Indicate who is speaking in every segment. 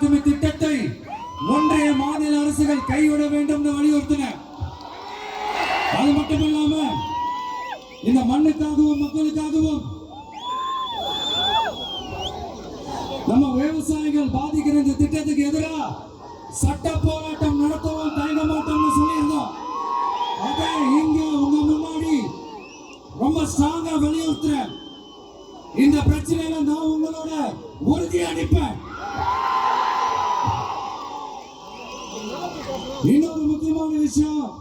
Speaker 1: நடக்கும் திட்டத்தை ஒன்றிய மாநில அரசுகள் கைவிட வேண்டும் என்று வலியுறுத்தின அது மட்டுமில்லாம இந்த மண்ணுக்காகவும் மக்களுக்காகவும் நம்ம விவசாயிகள் பாதிக்கிற இந்த திட்டத்துக்கு எதிராக சட்ட போராட்டம் நடத்தவும் தயங்க மாட்டோம்னு சொல்லியிருந்தோம். அதை இங்க உங்க முன்னாடி ரொம்ப ஸ்ட்ராங்கா வலியுறுத்துறேன். இந்த பிரச்சனையில நான் உங்களோட உறுதி அளிப்பேன். இன்னொரு முக்கியமான விஷயம்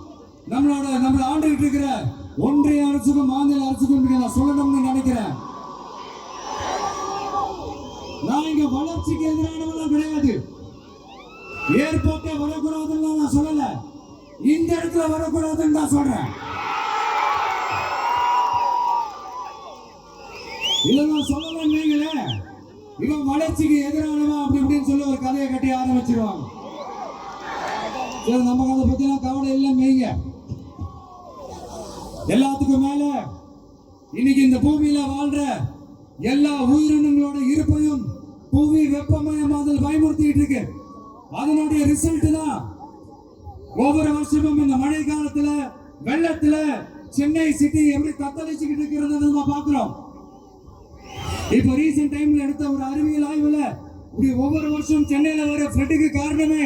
Speaker 1: நம்மளோட நம்மள ஆண்டுகிட்டு இருக்கிற ஒன்றிய அரசுக்கும் மாநில அரசுக்கும் நான் சொல்லணும்னு நினைக்கிறேன். நான் இங்க வளர்ச்சிக்கு எதிரானவெல்லாம் கிடையாது. ஏர்போர்ட்டே வரக்கூடாதுன்னு நான் சொல்லல. இந்த இடத்துல வரக்கூடாதுன்னு நான் சொல்றேன். இதை நான் சொல்லலன்னு நீங்களே இவன் வளர்ச்சிக்கு எதிரானவன் அப்படி இப்படின்னு சொல்லி ஒரு கதையை கட்டி ஆரம்பிச்சிருவாங்க. சரி நமக்கு அதை பத்திலாம் கவலை இல்லை மெய்ங்க. எல்லாத்துக்கும் மேல இன்னைக்கு இந்த பூமியில வாழ்ற எல்லா உயிரினங்களோட இருப்பையும் புவி வெப்பமயமாதல் பயமுறுத்திட்டு இருக்கு. அதனுடைய ரிசல்ட் தான் ஒவ்வொரு வருஷமும் இந்த மழை காலத்துல வெள்ளத்துல சென்னை சிட்டி எப்படி தத்தளிச்சுக்கிட்டு இருக்கிறது நம்ம பாக்குறோம் இப்ப ரீசெண்ட் டைம்ல எடுத்த ஒரு அறிவியல் ஆய்வுல இப்படி ஒவ்வொரு வருஷம் சென்னையில வர ஃபிளட்டுக்கு காரணமே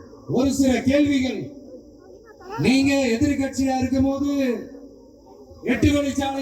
Speaker 1: ஒரு சில கேள்விகள் நீங்க எதிர்கட்சியா இருக்கும்போது எட்டு வழிச்சாலை